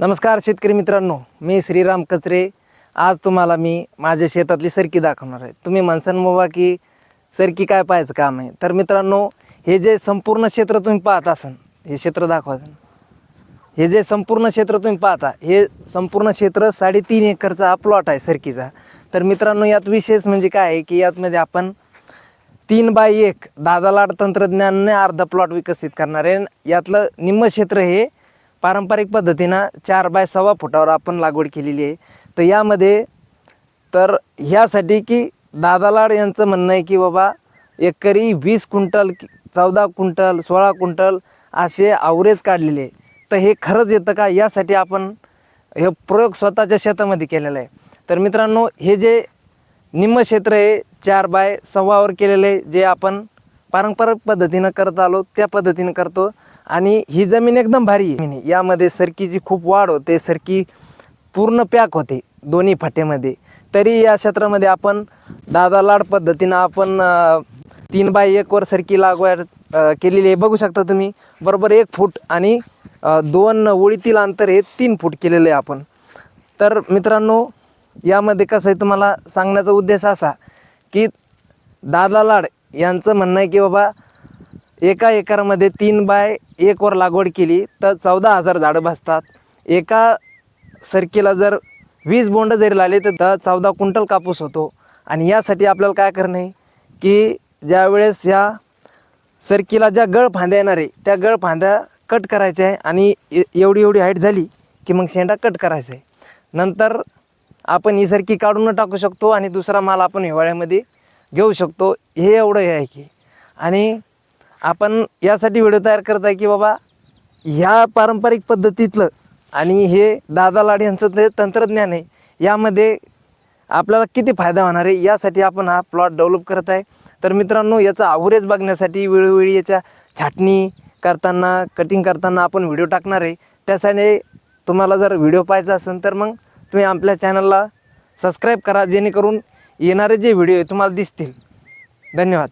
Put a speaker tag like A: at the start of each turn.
A: नमस्कार शेतकरी मित्रांनो मी श्रीराम कचरे. आज तुम्हाला मी माझ्या शेतातली सरकी दाखवणार आहे. तुम्ही म्हणसान बाबा की सरकी काय पाहायचं काम आहे. तर मित्रांनो हे जे संपूर्ण क्षेत्र तुम्ही पाहत असाल हे क्षेत्र दाखवा. हे जे संपूर्ण क्षेत्र तुम्ही पाहता हे संपूर्ण क्षेत्र साडेतीन एकरचा हा प्लॉट आहे सरकीचा. तर मित्रांनो यात विशेष म्हणजे काय आहे की यातमध्ये आपण तीन बाय एक दादा लाड तंत्रज्ञानाने अर्धा प्लॉट विकसित करणार आहे. यातलं निम्म क्षेत्र हे पारंपरिक पद्धतीनं चार बाय सव्वा फुटावर आपण लागवड केलेली आहे. तर यामध्ये तर ह्यासाठी की दादा लाड यांचं म्हणणं आहे की बाबा एकरी वीस क्विंटल चौदा क्विंटल सोळा क्विंटल असे आवरेज काढलेले आहे. तर हे खरंच येतं का? यासाठी आपण हे प्रयोग स्वतःच्या शेतामध्ये केलेला आहे. तर मित्रांनो हे जे निम्म क्षेत्र आहे चार बाय सव्वावर केलेलं आहे जे आपण पारंपरिक पद्धतीनं करत आलो त्या पद्धतीनं करतो. आणि ही जमीन एकदम भारी आहे. यामध्ये सरकीची खूप वाढ होते सरकी पूर्ण पॅक होते दोन्ही फाट्यामध्ये. तरी या क्षेत्रामध्ये आपण दादा लाड पद्धतीनं आपण तीन बाय एकवर सरकी लागवड केलेली आहे. बघू शकता तुम्ही बरोबर एक फूट आणि दोन ओळीतील अंतर हे तीन फूट केलेलं आहे आपण. तर मित्रांनो यामध्ये कसं आहे तुम्हाला सांगण्याचा उद्देश असा की दादा लाड यांचं म्हणणं आहे की बाबा एका एकरमध्ये तीन बाय एकवर लागवड केली तर चौदा हजार झाडं बसतात. एका सरकीला जर वीस बोंड जरी लावले तर चौदा क्विंटल कापूस होतो. आणि यासाठी आपल्याला काय करणं आहे? की ज्यावेळेस या सरकीला ज्या गळ फांद्या येणार आहे त्या गळ फांद्या कट करायच्या आहे आणि ए- एवढी एवढी हाईट झाली की मग शेंडा कट करायचा आहे. नंतर आपण ही सरकी काढून टाकू शकतो आणि दुसरा माल आपण हिवाळ्यामध्ये घेऊ शकतो. हे एवढं हे आहे की. आणि आपण यासाठी व्हिडिओ तयार करत आहे की बाबा ह्या पारंपरिक पद्धतीतलं आणि हे दादा लाड यांचं ते तंत्रज्ञान आहे यामध्ये आपल्याला किती फायदा होणार आहे यासाठी आपण हा प्लॉट डेव्हलप करत आहे. तर मित्रांनो याचा आवरेज बघण्यासाठी वेळोवेळी याच्या छाटणी करताना कटिंग करताना आपण व्हिडिओ टाकणार आहे. त्यासाठी तुम्हाला जर व्हिडिओ पाहायचा असेल तर मग तुम्ही आपल्या चॅनलला सबस्क्राईब करा जेणेकरून येणारे जे व्हिडिओ आहे तुम्हाला दिसतील. धन्यवाद.